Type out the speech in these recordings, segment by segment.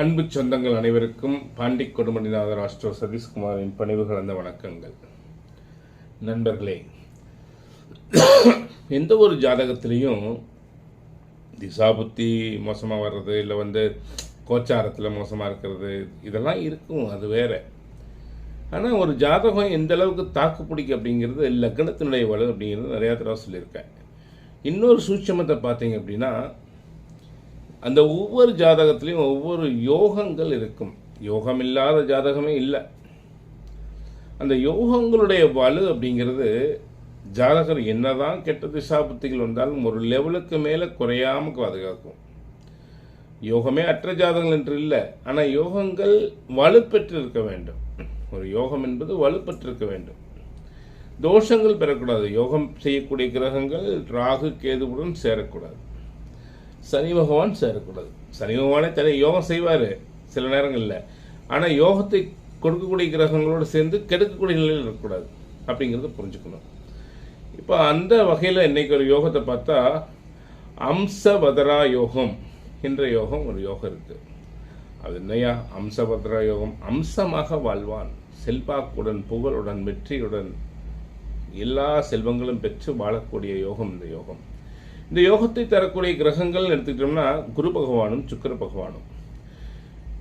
அன்பு சொந்தங்கள் அனைவருக்கும் பாண்டி கொடுமணிநாதர் ஆஸ்ட்ரோ சதீஷ்குமாரின் பணிவு கலந்த வணக்கங்கள். நண்பர்களே எந்த ஒரு ஜாதகத்திலையும் திசாபுத்தி மோசமாக வர்றது இல்லை வந்து கோச்சாரத்தில் மோசமாக இருக்கிறது இதெல்லாம் இருக்கும் அது வேற. ஆனால் ஒரு ஜாதகம் எந்த அளவுக்கு தாக்கு பிடிக்கும் அப்படிங்கிறது லக்னத்தினுடைய வலு அப்படிங்கிறது நிறையா தடவை சொல்லியிருக்கேன். இன்னொரு சூட்சமத்தை பார்த்தீங்க அப்படின்னா அந்த ஒவ்வொரு ஜாதகத்திலையும் ஒவ்வொரு யோகங்கள் இருக்கும். யோகம் இல்லாத ஜாதகமே இல்லை. அந்த யோகங்களுடைய வலு அப்படிங்கிறது ஜாதகர் என்னதான் கெட்ட திசாபுத்திகள் வந்தாலும் ஒரு லெவலுக்கு மேலே குறையாம பாதுகாக்கும். யோகமே அற்ற ஜாதகங்கள் என்று இல்லை. ஆனால் யோகங்கள் வலுப்பெற்று இருக்க வேண்டும். ஒரு யோகம் என்பது வலுப்பெற்றிருக்க வேண்டும். தோஷங்கள் பெறக்கூடாது. யோகம் செய்யக்கூடிய கிரகங்கள் ராகு கேதுவுடன் சேரக்கூடாது. சனி பகவான் சேரக்கூடாது. சனி பகவானே தனி யோகம் செய்வார் சில நேரங்களில். ஆனால் யோகத்தை கொடுக்கக்கூடிய கிரகங்களோடு சேர்ந்து கெடுக்கக்கூடிய நிலையில் இருக்கக்கூடாது அப்படிங்கிறத புரிஞ்சுக்கணும். இப்போ அந்த வகையில் இன்றைக்கி ஒரு யோகத்தை பார்த்தா அம்சவதரா யோகம் என்ற யோகம் ஒரு யோகம் இருக்குது அது என்னையா அம்சபத்ரா யோகம். அம்சமாக வாழ்வான். செல்வாக்குடன் புகழுடன் வெற்றியுடன் எல்லா செல்வங்களும் பெற்று வாழக்கூடிய யோகம் இந்த யோகம். இந்த யோகத்தை தரக்கூடிய கிரகங்கள்னு எடுத்துக்கிட்டோம்னா குரு பகவானும் சுக்கர பகவானும்.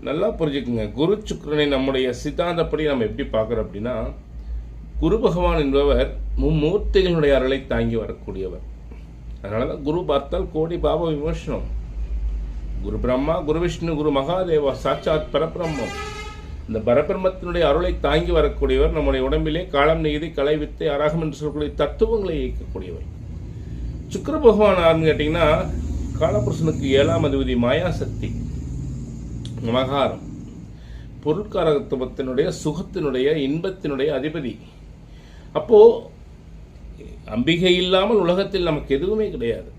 நல்லா புரிஞ்சுக்குங்க. குரு சுக்கரனை நம்முடைய சித்தாந்தப்படி நம்ம எப்படி பார்க்குறோம் அப்படின்னா குரு பகவான் என்பவர் மும்மூர்த்திகளுடைய அருளை தாங்கி வரக்கூடியவர். அதனால தான் குரு பார்த்தால் கோடி பாப விமோசனம் குரு பிரம்மா குரு விஷ்ணு குரு மகாதேவா சாட்சாத் பரபிரம்மம். இந்த பரபிரம்மத்தினுடைய அருளை தாங்கி வரக்கூடியவர் நம்முடைய உடம்பிலே காலம் நீதி கலை வித்தை அராகம் என்று சொல்லக்கூடிய தத்துவங்களை இயக்கக்கூடியவர். சுக்கர பகவான் யாருன்னு கேட்டிங்கன்னா காலபுருஷனுக்கு ஏழாம் அதிபதி மாயாசக்தி மகாரம். பொருட்காரத்துவத்தினுடைய சுகத்தினுடைய இன்பத்தினுடைய அதிபதி. அப்போ அம்பிகை இல்லாமல் உலகத்தில் நமக்கு எதுவுமே கிடையாது.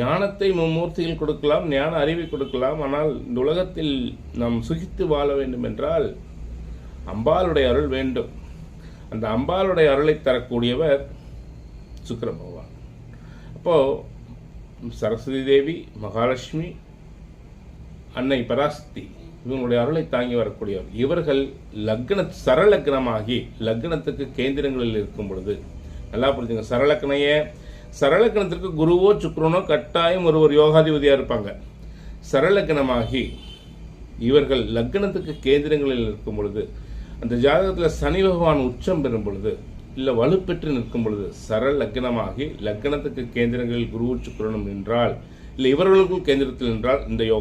ஞானத்தை மும்மூர்த்திகள் கொடுக்கலாம் ஞான அறிவை கொடுக்கலாம் ஆனால் இந்த உலகத்தில் நாம் சுகித்து வாழ வேண்டும் என்றால் அம்பாளுடைய அருள் வேண்டும். அந்த அம்பாளுடைய அருளை தரக்கூடியவர் சுக்கர பகவான். அப்போ சரஸ்வதி தேவி மகாலட்சுமி அன்னை பராசக்தி இவங்களுடைய அருளை தாங்கி வரக்கூடியவர். இவர்கள் லக்ன சரலக்னமாகி லக்னத்துக்கு கேந்திரங்களில் இருக்கும் பொழுது நல்லா புரிஞ்சுங்க சரலக்கணைய சரலக்கணத்திற்கு குருவோ சுக்ரனோ கட்டாயம் ஒரு ஒரு யோகாதிபதியாக இருப்பாங்க. சரலக்கணமாகி இவர்கள் லக்னத்துக்கு கேந்திரங்களில் இருக்கும் பொழுது அந்த ஜாதகத்தில் சனி பகவான் உச்சம் பெறும் பொழுது இல்லை வலுப்பெற்று நிற்கும் பொழுது சரல் லக்னமாகி லக்னத்துக்கு கேந்திரங்களில் குருவும் சுக்கரனும் நின்றால் இல்லை இவர்களுக்குள் கேந்திரத்தில் நின்றால் இந்த யோகம்